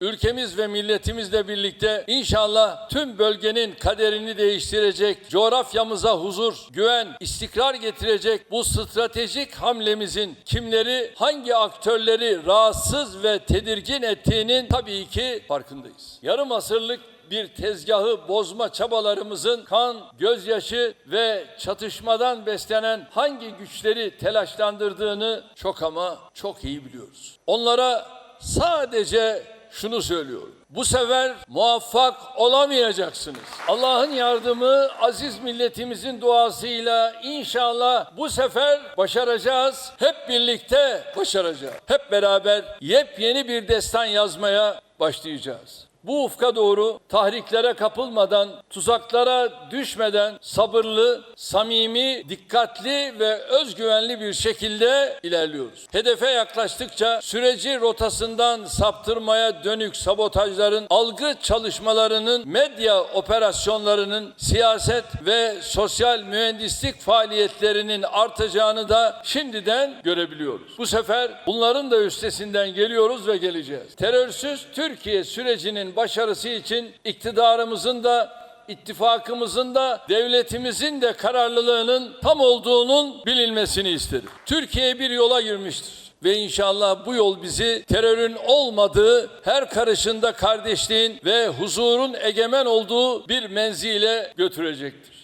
ülkemiz ve milletimizle birlikte inşallah tüm bölgenin kaderini değiştirecek, coğrafyamıza huzur, güven, istikrar getirecek bu stratejik hamlemizin kimleri, hangi aktörleri rahatsız ve tedirgin ettiğinin tabii ki farkındayız. Yarım asırlık bir tezgahı bozma çabalarımızın kan, gözyaşı ve çatışmadan beslenen hangi güçleri telaşlandırdığını çok ama çok iyi biliyoruz. Onlara sadece şunu söylüyorum. Bu sefer muvaffak olamayacaksınız. Allah'ın yardımı aziz milletimizin duasıyla inşallah bu sefer başaracağız. Hep birlikte başaracağız. Hep beraber yepyeni bir destan yazmaya başlayacağız. Bu ufka doğru tahriklere kapılmadan, tuzaklara düşmeden sabırlı, samimi, dikkatli ve özgüvenli bir şekilde ilerliyoruz. Hedefe yaklaştıkça süreci rotasından saptırmaya dönük sabotajların, algı çalışmalarının, medya operasyonlarının, siyaset ve sosyal mühendislik faaliyetlerinin artacağını da şimdiden görebiliyoruz. Bu sefer bunların da üstesinden geliyoruz ve geleceğiz. Terörsüz Türkiye sürecinin başarısı için iktidarımızın da ittifakımızın da devletimizin de kararlılığının tam olduğunun bilinmesini isterim. Türkiye bir yola girmiştir. Ve inşallah bu yol bizi terörün olmadığı, her karışında kardeşliğin ve huzurun egemen olduğu bir menzile götürecektir.